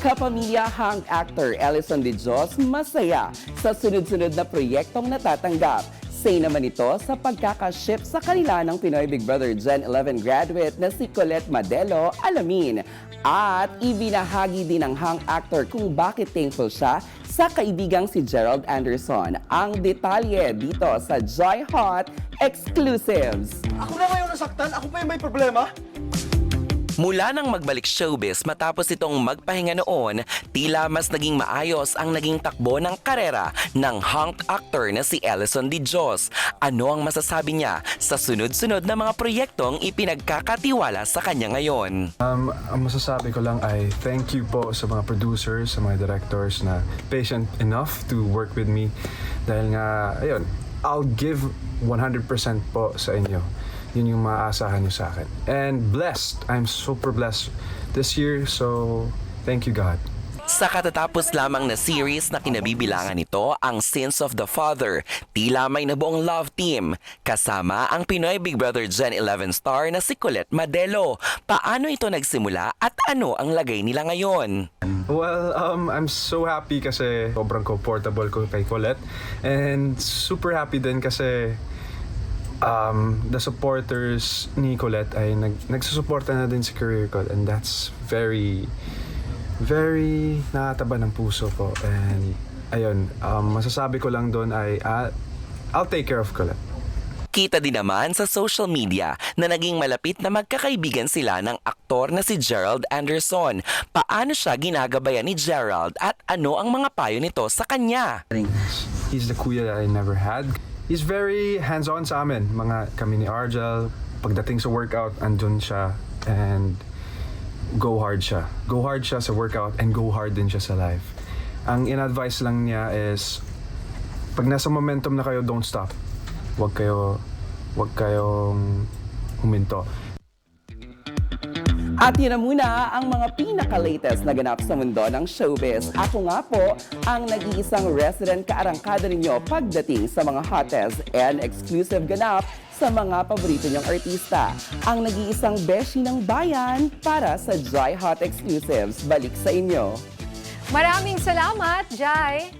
Kapamilya hang actor Ellison De Dios masaya sa sunod-sunod na proyektong natatanggap. Say naman ito sa pagkakaship sa kanila ng Pinoy Big Brother Gen 11 graduate na si Colette Madelo Alamin. At ibinahagi din ng hang actor kung bakit thankful siya sa kaibigang si Gerald Anderson. Ang detalye dito sa Joy Hot Exclusives. Ako na ngayon nasaktan? Ako pa yung may problema? Mula nang magbalik showbiz matapos itong magpahinga noon, tila mas naging maayos ang naging takbo ng karera ng hunk actor na si Ellison Di Dios. Ano ang masasabi niya sa sunod-sunod na mga proyektong ipinagkakatiwala sa kanya ngayon? Um, ang masasabi ko lang ay thank you po sa mga producers, sa mga directors na patient enough to work with me. Dahil nga, ayun, I'll give 100% po sa inyo. Yun yung maaasahan nyo sa akin. And blessed. I'm super blessed this year. So, thank you God. Sa katatapos lamang na series na kinabibilangan nito ang Sins of the Father, tila may nabuong love team. Kasama ang Pinoy Big Brother Gen 11 star na si Colette Madelo. Paano ito nagsimula at ano ang lagay nila ngayon? Well, um, I'm so happy kasi sobrang comfortable ko kay Colette. And super happy din kasi um, the supporters ni Colette ay nag, nagsusuporta na din sa career ko. And that's very, very nakataba ng puso ko. And ayun, um, masasabi ko lang doon ay ah, I'll take care of Colette. Kita din naman sa social media na naging malapit na magkakaibigan sila ng aktor na si Gerald Anderson. Paano siya ginagabayan ni Gerald at ano ang mga payo nito sa kanya? He's the kuya that I never had. He's very hands-on sa amin. Mga kami ni Argel, pagdating sa workout, andun siya. And go hard siya. Go hard siya sa workout and go hard din siya sa life. Ang in-advise lang niya is, pag nasa momentum na kayo, don't stop. Huwag kayo, huwag kayong huminto. At yun na muna ang mga pinaka-latest na ganap sa mundo ng showbiz. Ako nga po ang nag-iisang resident kaarangkada ninyo pagdating sa mga hottest and exclusive ganap sa mga paborito niyong artista. Ang nag-iisang beshi ng bayan para sa Dry Hot Exclusives. Balik sa inyo. Maraming salamat, Jai!